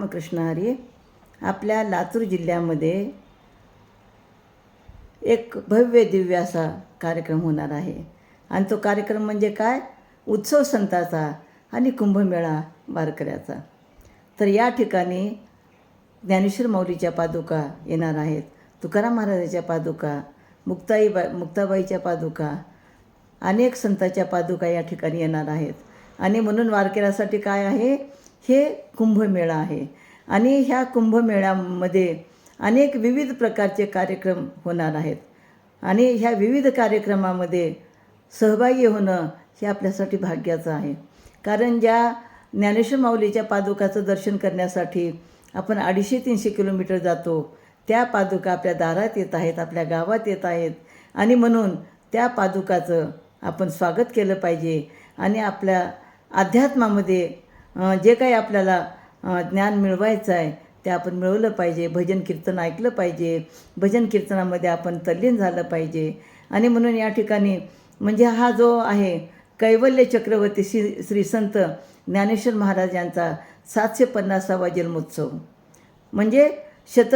रामकृष्ण हरी आपल्या लातूर जिल्ह्यामध्ये एक भव्य दिव्य असा कार्यक्रम होणार आहे. आणि तो कार्यक्रम म्हणजे काय? उत्सव संताचा आणि कुंभमेळा वारकऱ्याचा. तर या ठिकाणी ज्ञानेश्वर माऊलीच्या पादुका येणार आहेत. तुकाराम महाराजाच्या पादुका मुक्ताईबा मुक्ताबाईच्या पादुका अनेक संतांच्या पादुका या ठिकाणी येणार आहेत. आणि म्हणून वारकऱ्यासाठी काय आहे? हे कुंभमेळा आहे. आणि ह्या कुंभमेळ्यामध्ये अनेक विविध प्रकारचे कार्यक्रम होणार आहेत. आणि ह्या विविध कार्यक्रमामध्ये सहभागी होणं हे आपल्यासाठी भाग्याचं आहे. कारण ज्या ज्ञानेश्वर माऊलीच्या पादुकाचं दर्शन करण्यासाठी आपण अडीचशे तीनशे किलोमीटर जातो त्या पादुका आपल्या दारात येत आहेत आपल्या गावात येत आहेत. आणि म्हणून त्या पादुकाचं आपण स्वागत केलं पाहिजे. आणि आपल्या अध्यात्मामध्ये जे काही आपल्याला ज्ञान मिळवायचं आहे ते आपण मिळवलं पाहिजे भजन कीर्तन ऐकलं पाहिजे भजन कीर्तनामध्ये आपण तल्लीन झालं पाहिजे. आणि म्हणून या ठिकाणी म्हणजे हा जो आहे कैवल्य चक्रवर्ती श्री श्री संत ज्ञानेश्वर महाराज यांचा सातशे पन्नासावा जन्मोत्सव. म्हणजे शत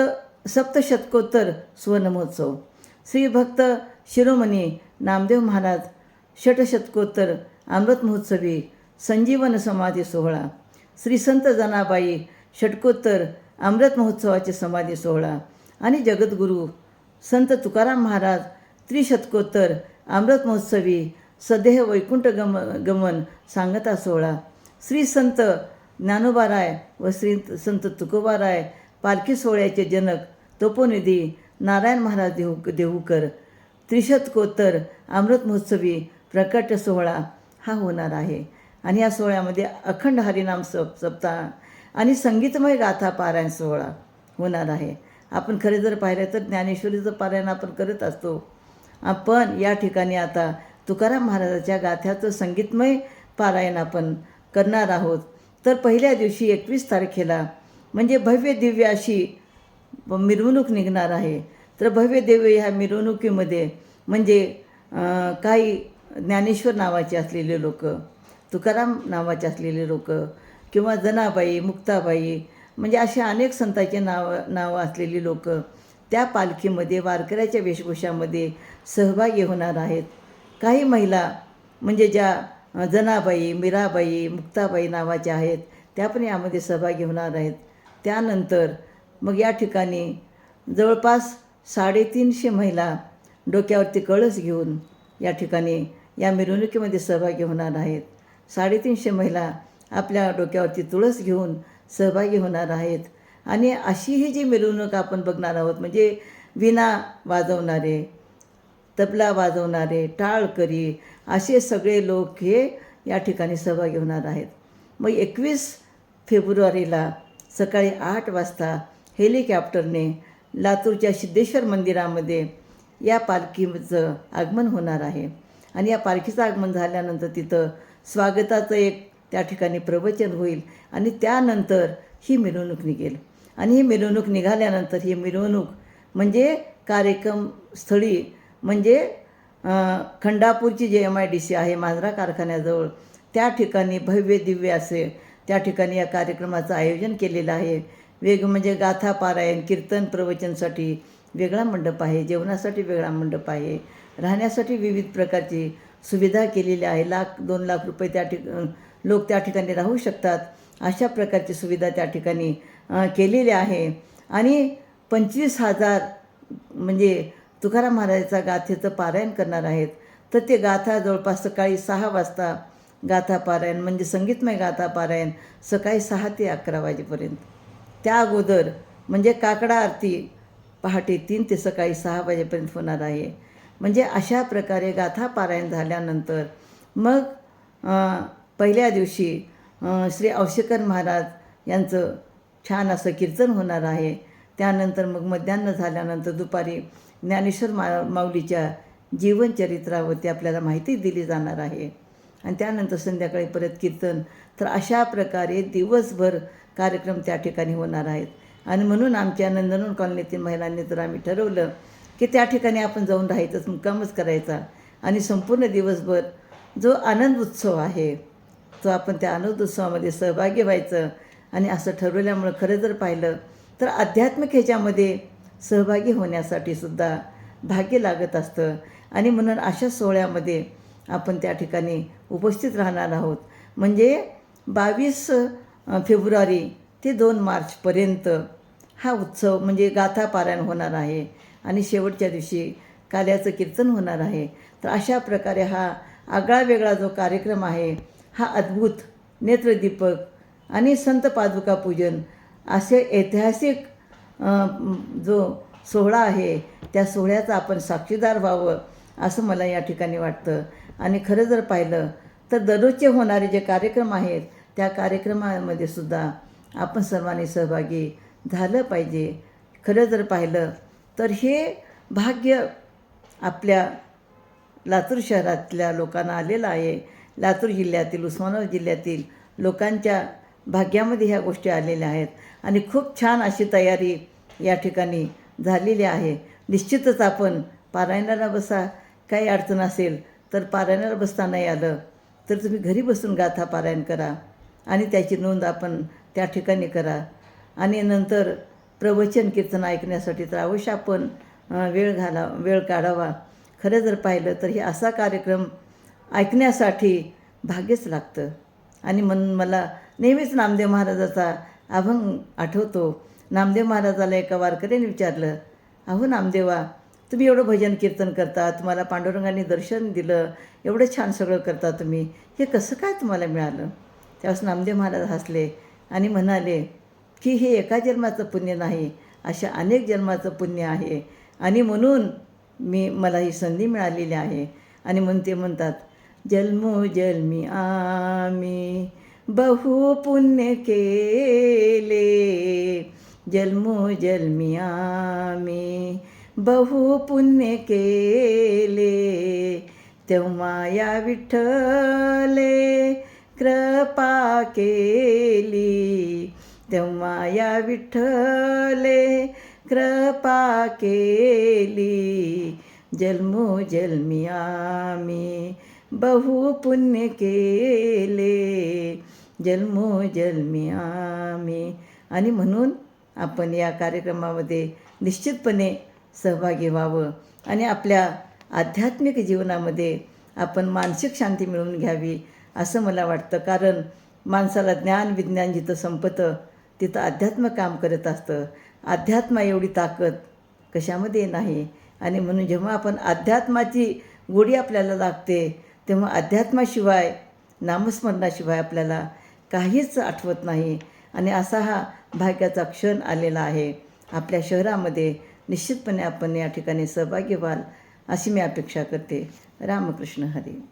सप्तशतकोत्तर सुवर्णमहोत्सव. श्री भक्त शिरोमणी नामदेव महाराज षटशतकोत्तर अमृत महोत्सवी संजीवन समाधी सोहळा श्री संत जनाबाई षटकोत्तर अमृत महोत्सवाचे समाधी सोहळा आणि जगद्गुरू संत तुकाराम महाराज त्रिशतकोत्तर अमृत महोत्सवी सदेह वैकुंठ गम गमन सांगता सोहळा. श्री संत ज्ञानोबाराय व श्री संत तुकोबाराय पालखी सोहळ्याचे जनक तपोनिधी नारायण महाराज देऊ देऊकर त्रिशतकोत्तर अमृत महोत्सवी प्रकट सोहळा हा होणार आहे. आणि या सोहळ्यामध्ये अखंड हरिनाम सप सप्ताह आणि संगीतमय गाथा पारायण सोहळा होणार आहे. आपण खरे जर पाहिलं तर ज्ञानेश्वरीचं पारायण आपण करत असतो आपण या ठिकाणी आता तुकाराम महाराजाच्या गाथ्याचं संगीतमय पारायण आपण करणार आहोत. तर पहिल्या दिवशी एकवीस तारखेला म्हणजे भव्य दिव्य अशी मिरवणूक निघणार आहे. तर भव्य दिव्य ह्या मिरवणुकीमध्ये म्हणजे काही ज्ञानेश्वर नावाचे असलेले लोक तुकाराम नावाचे असलेले लोक किंवा जनाबाई मुक्ताबाई म्हणजे असे अनेक संतांचे नाव नावं असलेली लोक त्या पालखीमध्ये वारकऱ्याच्या वेशभूषामध्ये सहभागी होणार आहेत. काही महिला म्हणजे ज्या जनाबाई मीराबाई मुक्ताबाई नावाच्या आहेत त्या पण यामध्ये सहभागी होणार आहेत. त्यानंतर मग या ठिकाणी जवळपास साडेतीनशे महिला डोक्यावरती कळस घेऊन या ठिकाणी या मिरवणुकीमध्ये सहभागी होणार आहेत. साडेतीनशे महिला आपल्या डोक्यावरती तुळस घेऊन सहभागी होणार आहेत. आणि अशी ही जी मिरवणूक आपण बघणार आहोत म्हणजे विणा वाजवणारे तबला वाजवणारे टाळकरी असे सगळे लोक हे या ठिकाणी सहभागी होणार आहेत. मग एकवीस फेब्रुवारीला सकाळी आठ वाजता हेलिकॉप्टरने लातूरच्या सिद्धेश्वर मंदिरामध्ये या पालखीचं आगमन होणार आहे. आणि या पालखीचं आगमन झाल्यानंतर तिथं स्वागताचं एक त्या ठिकाणी प्रवचन होईल आणि त्यानंतर ही मिरवणूक निघेल. आणि ही मिरवणूक निघाल्यानंतर ही मिरवणूक म्हणजे कार्यक्रम स्थळी म्हणजे खंडापूरची जे एम आय डी सी आहे मांजरा कारखान्याजवळ त्या ठिकाणी भव्य दिव्य असे त्या ठिकाणी या कार्यक्रमाचं आयोजन केलेलं आहे. वेग म्हणजे गाथा पारायण कीर्तन प्रवचनसाठी वेगळा मंडप आहे जेवणासाठी वेगळा मंडप आहे राहण्यासाठी विविध प्रकारची सुविधा केलेली आहे. लाख दोन लाख रुपये त्या ठिक लोक त्या ठिकाणी राहू शकतात. अशा प्रकारची सुविधा त्या ठिकाणी केलेली आहे. आणि पंचवीस हजार म्हणजे तुकाराम महाराजाचा गाथेचं पारायण करणार आहेत. तर ते गाथा जवळपास सकाळी सहा वाजता गाथा पारायण म्हणजे संगीतमय गाथा पारायण सकाळी सहा ते अकरा वाजेपर्यंत. त्या अगोदर म्हणजे काकडा आरती पहाटे तीन ते सकाळी सहा वाजेपर्यंत होणार आहे. म्हणजे अशा प्रकारे गाथा पारायण झाल्यानंतर मग पहिल्या दिवशी श्री औशेकर महाराज यांचं छान असं कीर्तन होणार आहे. त्यानंतर मग मध्यान्ह झाल्यानंतर दुपारी ज्ञानेश्वर मा माऊलीच्या जीवनचरित्रावरती आपल्याला माहिती दिली जाणार आहे. आणि त्यानंतर संध्याकाळी परत कीर्तन. तर अशा प्रकारे दिवसभर कार्यक्रम त्या ठिकाणी होणार आहेत. आणि म्हणून आमच्या नंदनवन कॉलनीतील महिलांनी तर आम्ही ठरवलं की त्या ठिकाणी आपण जाऊन राहायचंच मुक्कामच करायचा. आणि संपूर्ण दिवसभर जो आनंद उत्सव आहे तो आपण त्या आनंद उत्सवामध्ये सहभागी व्हायचं. आणि असं ठरवल्यामुळं खरं जर पाहिलं तर आध्यात्मिक ह्याच्यामध्ये सहभागी होण्यासाठी सुद्धा भाग्य लागत असतं. आणि म्हणून अशा सोहळ्यामध्ये आपण त्या ठिकाणी उपस्थित राहणार आहोत. म्हणजे बावीस फेब्रुवारी ते दोन मार्चपर्यंत हा उत्सव म्हणजे गाथा पारायण होणार आहे. आणि शेवटच्या दिवशी काल्याचं कीर्तन होणार आहे. तर अशा प्रकारे हा आगळा वेगळा जो कार्यक्रम आहे हा अद्भुत नेत्रदीपक आणि संत पादुका पूजन असे ऐतिहासिक जो सोहळा आहे त्या सोहळ्याचा आपण साक्षीदार व्हावं असं मला या ठिकाणी वाटतं. आणि खरं जर पाहिलं तर दररोजचे होणारे जे कार्यक्रम आहेत त्या कार्यक्रमामध्ये सुद्धा आपण सर्वांनी सहभागी झालं पाहिजे. खरं जर पाहिलं तर हे भाग्य आपल्या लातूर शहरातल्या लोकांना आलेलं आहे. लातूर जिल्ह्यातील उस्मानाबाद जिल्ह्यातील लोकांच्या भाग्यामध्ये ह्या गोष्टी आलेल्या आहेत. आणि खूप छान अशी तयारी या ठिकाणी झालेली आहे. निश्चितच आपण पारायणाला बसा. काही अडचण असेल तर पारायणाला बसता नाही आलं तर तुम्ही घरी बसून गाथा पारायण करा आणि त्याची नोंद आपण त्या ठिकाणी करा. आणि नंतर प्रवचन कीर्तन ऐकण्यासाठी तर अवश्य आपण वेळ घाला वेळ काढावा. खरं जर पाहिलं तर हे असा कार्यक्रम ऐकण्यासाठी भाग्यच लागतं. आणि मन मला नेहमीच नामदेव महाराजाचा अभंग आठवतो. नामदेव महाराजाला एका वारकऱ्याने विचारलं अहो नामदेवा तुम्ही एवढं भजन कीर्तन करता तुम्हाला पांडुरंगाने दर्शन दिलं एवढं छान सगळं करता तुम्ही हे कसं काय तुम्हाला मिळालं? त्यावेळेस नामदेव महाराज हसले आणि म्हणाले की हे एका जन्माचं पुण्य नाही अशा अनेक जन्माचं पुण्य आहे. आणि म्हणून मी मला ही संधी मिळालेली आहे. आणि म्हणून ते म्हणतात जन्मो जन्मी आम्ही बहु पुण्य केले. जन्मो जन्मी आम्ही बहु पुण्य केले. तेव्हा या विठ्ठले कृपा केली. तेव्हा या विठ्ठले कृपा केली. जन्मो जन्मी आम्ही बहु पुण्य केले. जन्मो जन्मी आम्ही. आणि म्हणून आपण या कार्यक्रमामध्ये निश्चितपणे सहभागी व्हावं आणि आपल्या आध्यात्मिक जीवनामध्ये आपण मानसिक शांती मिळवून घ्यावी असं मला वाटतं. कारण माणसाला ज्ञान विज्ञान जिथं संपतं तिथं अध्यात्म काम करत असतं. अध्यात्मा एवढी ताकद कशामध्ये नाही? आणि म्हणून जेव्हा आपण अध्यात्माची गोडी आपल्याला लागते तेव्हा अध्यात्माशिवाय नामस्मरणाशिवाय आपल्याला काहीच आठवत नाही. आणि असा हा भाग्याचा क्षण आलेला आहे. आपल्या शहरामध्ये निश्चितपणे आपण या ठिकाणी सहभागी व्हाल अशी मी अपेक्षा करते. रामकृष्ण हरी.